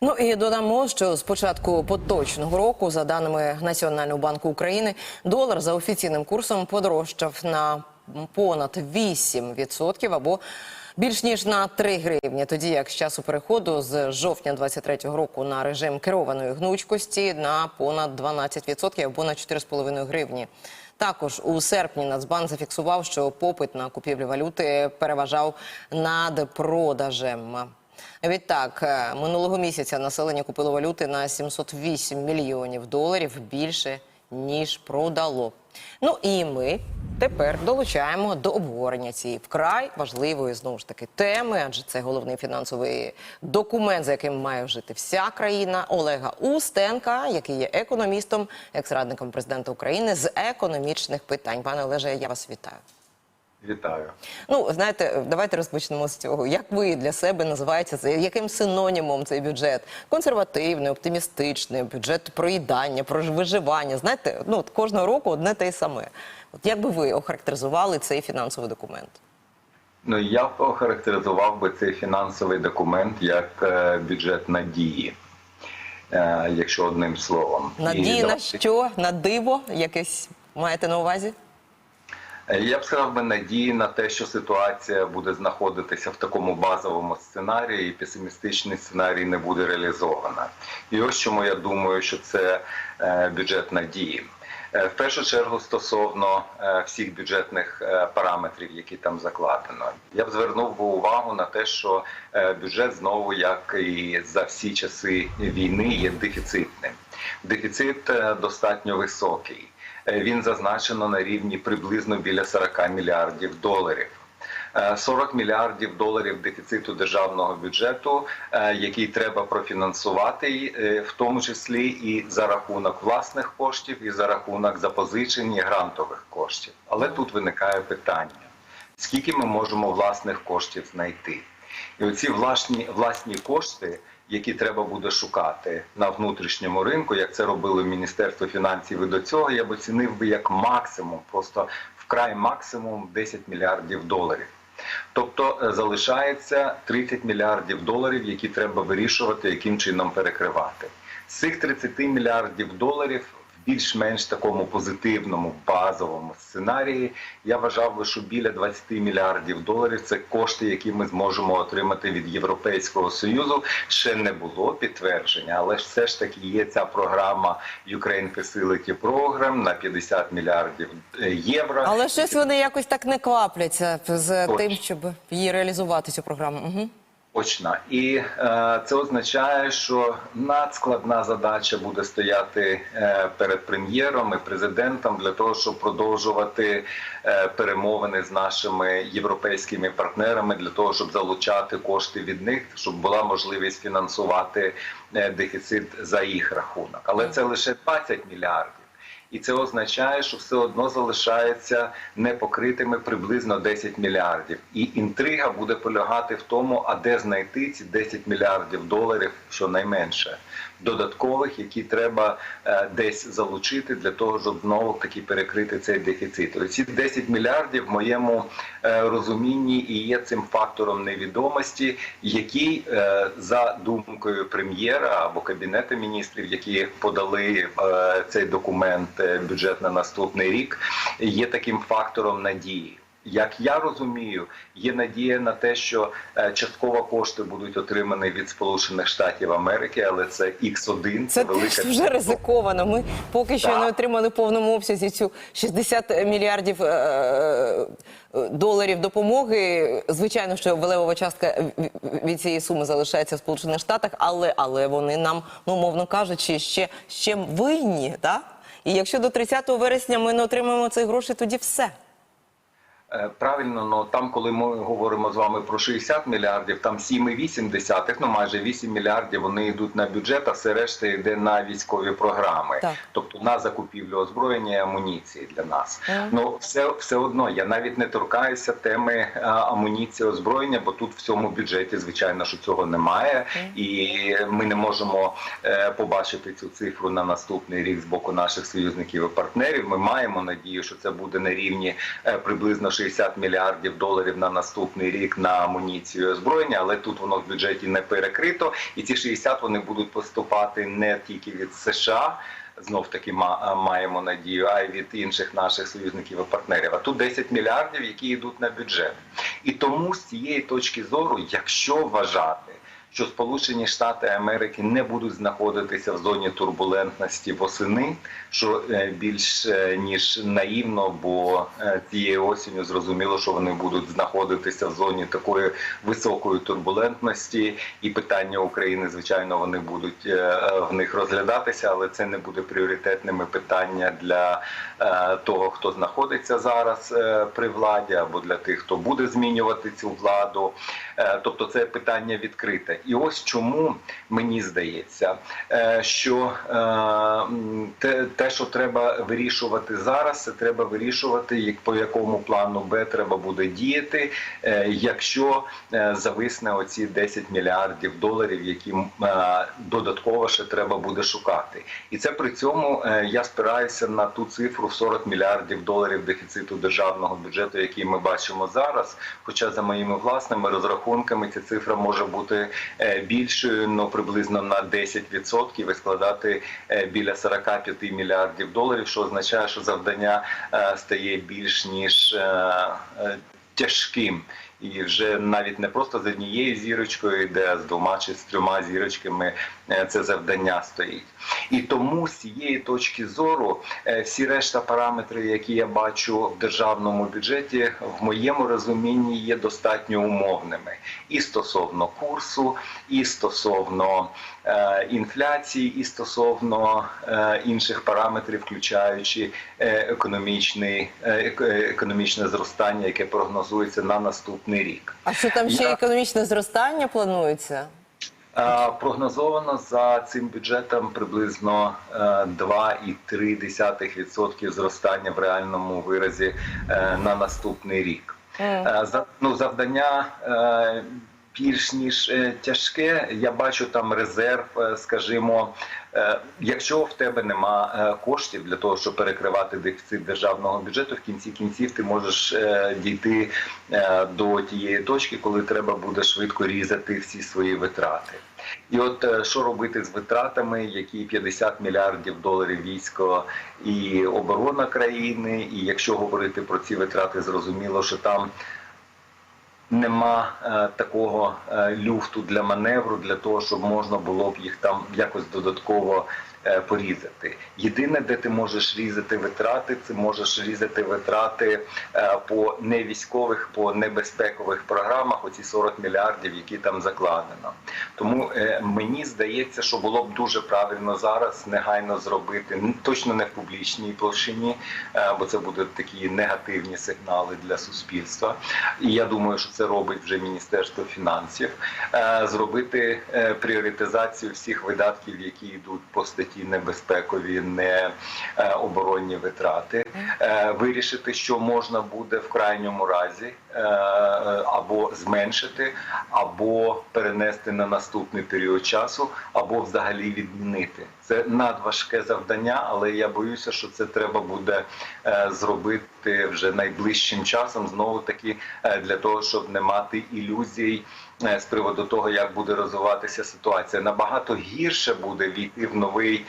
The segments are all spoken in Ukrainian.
Ну і додамо, що з початку поточного року, за даними Національного банку України, долар за офіційним курсом подорожчав на понад 8% або більш ніж на 3 гривні. Тоді як з часу переходу з жовтня 23-го року на режим керованої гнучкості на понад 12% або на 4,5 гривні. Також у серпні Нацбанк зафіксував, що попит на купівлю валюти переважав над продажем. Відтак, е, минулого місяця населення купило валюти на 708 мільйонів доларів більше ніж продало. Ну і ми тепер долучаємо до обговорення цієї вкрай важливої знову ж таки теми, адже це головний фінансовий документ, за яким має жити вся країна Олега Устенка, який є економістом, екс-радником президента України з економічних питань. Пане Олеже, я вас вітаю. Вітаю. Ну, знаєте, давайте розпочнемо з цього. Як ви для себе називаєте це? Яким синонімом цей бюджет? Консервативний, оптимістичний, бюджет проїдання, про виживання. Знаєте, ну от кожного року одне те й саме. От як би ви охарактеризували цей фінансовий документ? Ну я б охарактеризував би цей фінансовий документ як е, бюджет надії, е, якщо одним словом. Надії І на давайте- що? На диво якесь маєте на увазі? Е, Я б сказав би надії на те, що ситуація буде знаходитися в такому базовому сценарії, і песимістичний сценарій не буде реалізована. І ось чому я думаю, що це е, бюджет надії. Е, В першу чергу стосовно всіх бюджетних параметрів, які там закладено, я б звернув би увагу на те, що бюджет знову, як і за всі часи війни, є дефіцитним. Дефіцит достатньо високий. Е, Він зазначено на рівні приблизно біля 40 мільярдів доларів. Е, 40 мільярдів доларів дефіциту державного бюджету, е, який треба профінансувати, е, в тому числі і за рахунок власних коштів, і за рахунок запозичень і грантових коштів. Але тут виникає питання: скільки ми можемо власних коштів знайти? І оці власні, власні кошти, які треба буде шукати на внутрішньому ринку, як це робили Міністерство фінансів і до цього, я б оцінив би як максимум, просто вкрай максимум 10 мільярдів доларів. Тобто е, залишається 30 мільярдів доларів, які треба вирішувати, яким чином перекривати. З цих 30 мільярдів доларів більш-менш такому позитивному базовому сценарії я вважав би, що біля 20 мільярдів доларів це кошти, які ми зможемо отримати від Європейського союзу. Ще не було підтвердження, але все ж таки є ця програма Ukraine Facility Program на 50 мільярдів е, євро. Але щось вони якось так не квапляться з Точно. тим, щоб її реалізувати цю програму. Угу. Очна. І е, це означає, що надскладна задача буде стояти е, перед прем'єром і президентом для того, щоб продовжувати е, перемовини з нашими європейськими партнерами, для того, щоб залучати кошти від них, щоб була можливість фінансувати е, дефіцит за їх рахунок. Але це лише 20 мільярдів. І це означає, що все одно залишається непокритими приблизно 10 мільярдів. І інтрига буде полягати в тому, а де знайти ці 10 мільярдів доларів, щонайменше, додаткових, які треба е, десь залучити для того, щоб знову таки перекрити цей дефіцит. Оці 10 мільярдів в моєму е, розумінні і є цим фактором невідомості, який е, за думкою прем'єра або кабінету міністрів, які подали цей документ бюджет на наступний рік, є таким фактором надії. Як я розумію, є надія на те, що е, частково кошти будуть отримані від Сполучених Штатів Америки, але це X1, Це велика вже ризиковано. Ми поки що Так. не отримали в повному обсязі цю 60 мільярдів е, е, доларів допомоги. Звичайно, що велевова частка від цієї суми залишається в Сполучених Штатах, але, але вони нам, ну мовно кажучи, ще, ще винні. Так? І якщо до 30 вересня ми не отримаємо цих грошей, тоді все. Е, Правильно, ну там, коли ми говоримо з вами про 60 мільярдів, там 7,8, ну майже 8 мільярдів вони йдуть на бюджет, а все решта йде на військові програми, Так. тобто на закупівлю озброєння і амуніції для нас. Мгм. Ну все, все одно я навіть не торкаюся теми а, амуніції озброєння, бо тут в цьому бюджеті, звичайно, що цього немає, і ми не можемо е, побачити цю цифру на наступний рік з боку наших союзників і партнерів. Ми маємо надію, що це буде на рівні е, приблизно 60 мільярдів доларів на наступний рік на амуніцію озброєння, але тут воно в бюджеті не перекрито, і ці 60 вони будуть поступати не тільки від США. Знов таки ма- маємо надію, а й від інших наших союзників і партнерів. А тут 10 мільярдів, які йдуть на бюджет. І тому з цієї точки зору, якщо вважати, що Сполучені Штати Америки не будуть знаходитися в зоні турбулентності восени, що е, більш е, ніж наївно, бо е, цієї осінню зрозуміло, що вони будуть знаходитися в зоні такої високої турбулентності, і питання України, звичайно, вони будуть в них розглядатися, але це не буде пріоритетними питання для того, хто знаходиться зараз при владі, або для тих, хто буде змінювати цю владу. Е, Тобто, це питання відкрите. І ось чому мені здається, е, що е, те, що треба вирішувати зараз, це треба вирішувати, як по якому плану Б треба буде діяти, якщо зависне оці 10 мільярдів доларів, які додатково ще треба буде шукати. І це при цьому я спираюся на ту цифру в 40 мільярдів доларів дефіциту державного бюджету, який ми бачимо зараз. Хоча за моїми власними розрахунками ця цифра може бути е, більшою, ну приблизно на 10% і складати е, біля 45 мільярдів доларів, що означає, що завдання е, стає більш ніж тяжким. І вже навіть не просто з однією зірочкою, де з двома чи з трьома зірочками це завдання стоїть. І тому з цієї точки зору е, всі решта параметри, які я бачу в державному бюджеті, в моєму розумінні є достатньо умовними і стосовно курсу, і стосовно е, інфляції, і стосовно е, інших параметрів, включаючи е, економічний е, е, економічне зростання, яке прогнозується на наступний рік. А що там ще економічне зростання планується? Е, Прогнозовано за цим бюджетом приблизно е, 2,3% зростання в реальному виразі е, на наступний рік. Е, Ну, завдання е, більш ніж е, тяжке. Я бачу там резерв, е, скажімо. е, Якщо в тебе нема коштів для того, щоб перекривати дефіцит державного бюджету, в кінці кінців ти можеш дійти до тієї точки, коли треба буде швидко різати всі свої витрати. І от що робити з витратами, які 50 мільярдів доларів військо і оборона країни, і якщо говорити про ці витрати, зрозуміло, що там нема е, такого е, люфту для маневру, для того, щоб можна було б їх там якось додатково порізати. Єдине, де ти можеш різати витрати, це можеш різати витрати е, по невійськових, по небезпекових програмах, оці 40 мільярдів, які там закладено. Тому е, мені здається, що було б дуже правильно зараз негайно зробити точно не в публічній площині, е, бо це будуть такі негативні сигнали для суспільства. І я думаю, що це робить вже Міністерство фінансів. е, Зробити е, пріоритизацію всіх видатків, які йдуть по статті небезпекові, не е, оборонні витрати, Е, вирішити, що можна буде в крайньому разі е, або зменшити, або перенести на наступний період часу, або взагалі відмінити. Це надважке завдання, але я боюся, що це треба буде е, зробити вже найближчим часом. Знову таки е, для того, щоб не мати ілюзій е, з приводу того, як буде розвиватися ситуація. Набагато гірше буде війти в новий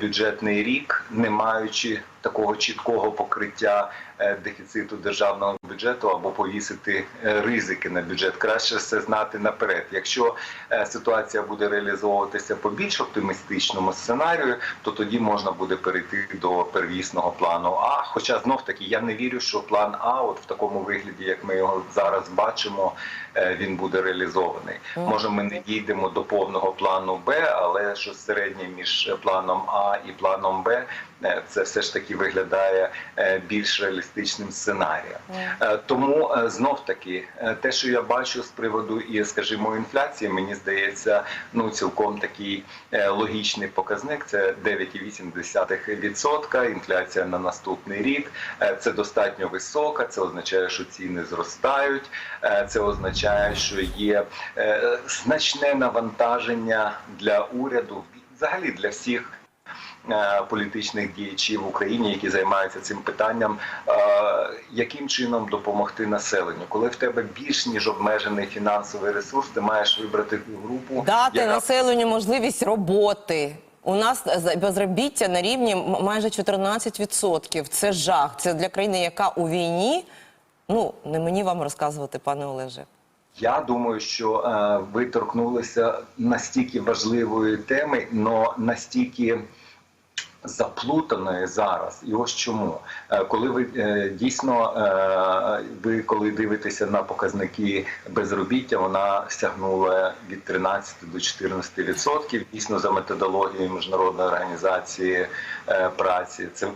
бюджетний рік, не маючи такого чіткого покриття е, дефіциту державного бюджету або повісити е, ризики на бюджет. Краще все знати наперед. Якщо е, ситуація буде реалізовуватися по більш оптимістичному сценарію, то тоді можна буде перейти до первісного плану. А хоча знов таки я не вірю, що план А, от в такому вигляді, як ми його зараз бачимо, він буде реалізований. Може, ми не дійдемо до повного плану Б, але що середнє між планом А і планом Б. е, Це все ж таки виглядає е, більш реалістичним сценарієм. Е, Тому знов таки те, що я бачу з приводу і, скажімо, інфляції, мені здається, ну цілком такий логічний показник. Це 9,8%. Інфляція на наступний рік. Це достатньо висока. Це означає, що ціни зростають. Це означає, що є значне навантаження для уряду, взагалі для всіх політичних діячів в Україні, які займаються цим питанням, е, яким чином допомогти населенню, коли в тебе більш ніж обмежений фінансовий ресурс, ти маєш вибрати ту групу, Дати яка населенню можливість роботи. У нас безробіття на рівні майже 14%. Це жах. Це для країни, яка у війні. Ну, не мені вам розказувати, пане Олеже. Я думаю, що е, ви торкнулися настільки важливої теми, але настільки заплутаної зараз. І ось чому, Е, коли ви е, дійсно е, ви коли дивитеся на показники безробіття, вона сягнула від 13 до 14 відсотків. Дійсно, за методологією міжнародної організації праці, це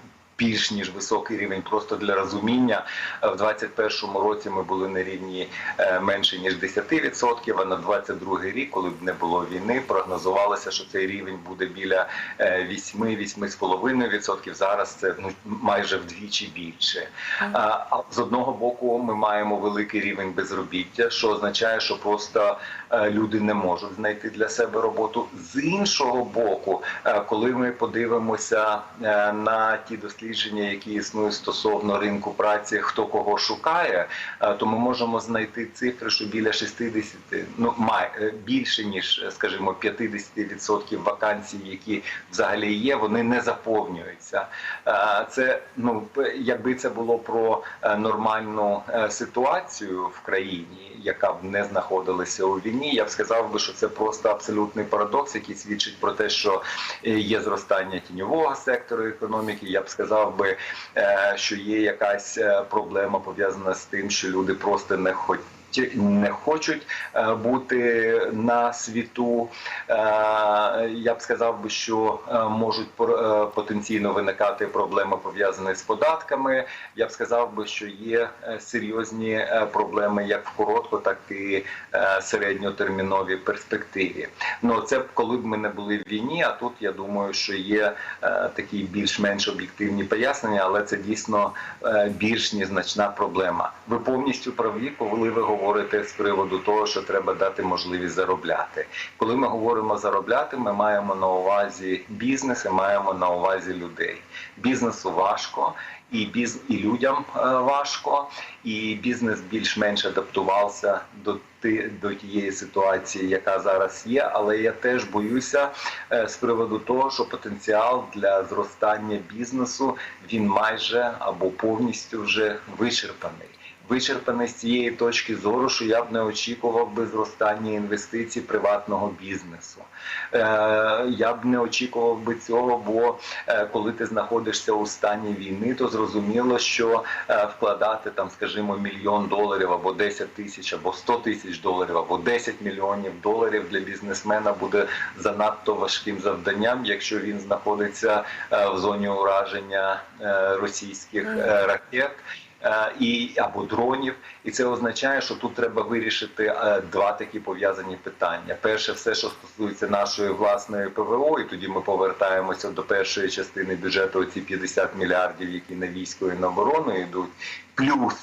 більш ніж високий рівень. Просто для розуміння е, в 21-му році ми були на рівні е, менше ніж 10%, а на 22-й рік, коли б не було війни, прогнозувалося, що цей рівень буде біля е, 8-8,5%. Зараз це ну майже вдвічі більше. А, з одного боку, ми маємо великий рівень безробіття, що означає, що просто е, люди не можуть знайти для себе роботу. З іншого боку, е, коли ми подивимося е, на ті дослідження, які існують стосовно ринку праці, хто кого шукає, е, то ми можемо знайти цифри, що біля 60, ну май е, більше ніж, скажімо, 50% вакансій, які взагалі є, вони не заповнюються. Е, Це ну якби це було про е, нормальну е, ситуацію в країні, яка б не знаходилася у війні. Я б сказав би, що це просто абсолютний парадокс, який свідчить про те, що е, є зростання тіньового сектору економіки. Я б сказав би, е, що є якась е, проблема пов'язана з тим, що люди просто не хочуть. Не хочуть е, бути на світу. Е, Я б сказав би, що е, можуть потенційно виникати проблеми пов'язані з податками. Я б сказав би, що є серйозні проблеми як в коротко, так і середньотерміновій перспективі. Ну це б коли б ми не були в війні. А тут я думаю, що є такі більш-менш об'єктивні пояснення, але це дійсно більш ніж значна проблема. Ви повністю праві, коли ви говорите з приводу того, що треба дати можливість заробляти. Коли ми говоримо заробляти, ми маємо на увазі бізнес і маємо на увазі людей. Бізнесу важко. І біз і людям е, важко, і бізнес більш-менш адаптувався до до тієї ситуації, яка зараз є. Але я теж боюся е, з приводу того, що потенціал для зростання бізнесу він майже або повністю вже вичерпаний. Вичерпаний з цієї точки зору, що я б не очікував би зростання інвестицій приватного бізнесу. Е, я б не очікував би цього, бо е, коли ти знаходишся у стані війни, то зрозуміло, що е, вкладати там, скажімо, мільйон доларів або 10 тисяч, або 100 тисяч доларів, або 10 мільйонів доларів для бізнесмена буде занадто важким завданням, якщо він знаходиться е, в зоні ураження російських ракет. І або дронів, і це означає, що тут треба вирішити е, два такі пов'язані питання. Перше, все, що стосується нашої власної ПВО, і тоді ми повертаємося до першої частини бюджету. Ці 50 мільярдів, які на військо і на оборону йдуть, плюс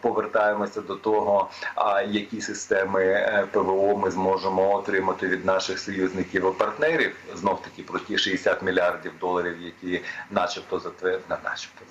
повертаємося до того, а які системи е, ПВО ми зможемо отримати від наших союзників і партнерів. Знов таки про ті 60 мільярдів доларів, які, начебто, затвер...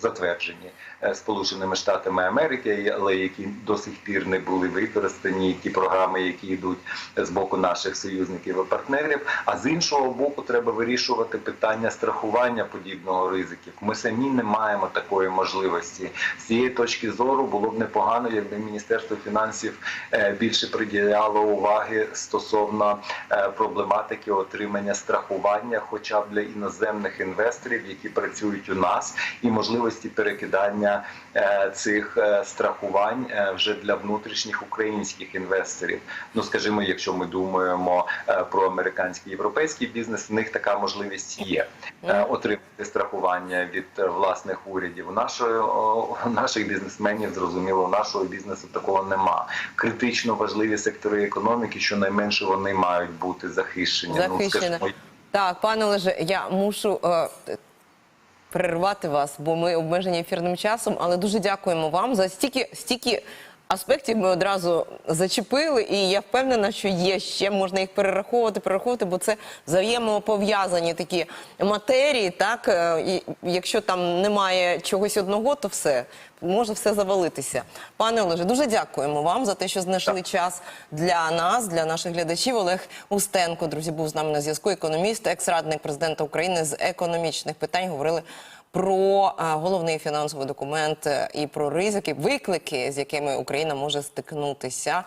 затверджені е, Сполученими Штатами Америки, але які до сих пір не були використані. Ті програми, які йдуть з боку наших союзників і партнерів. А з іншого боку, треба вирішувати питання страхування подібного ризиків. Ми самі не маємо такої можливості. З цієї точки зору було б непогано, якби Міністерство фінансів е, більше приділяло уваги стосовно е, проблематики отримання страхування, хоча б для іноземних інвесторів, які працюють у нас, і можливості перекидання е, цих страхувань вже для внутрішніх українських інвесторів. Ну скажімо, якщо ми думаємо про американський європейський бізнес, в них така можливість є отримати страхування від власних урядів. Нашої наших бізнесменів зрозуміло, у нашого бізнесу такого нема. Критично важливі сектори економіки, щонайменше вони мають бути захищені. Ну, Захищена. скажімо, Так, пане Олеже, я мушу е, перервати вас, бо ми обмежені ефірним часом, але дуже дякуємо вам за стільки, стільки аспектів ми одразу зачепили, і я впевнена, що є ще можна їх перераховувати, перераховувати, бо це взаємопов'язані такі матерії. Так, Е, і якщо там немає чогось одного, то все може все завалитися. Пане Олеже, дуже дякуємо вам за те, що знайшли час для нас, для наших глядачів. Олег Устенко, друзі, був з нами на зв'язку. Економіст, екс-радник президента України з економічних питань. Говорили про е, головний фінансовий документ е, і про ризики, виклики, з якими Україна може стикнутися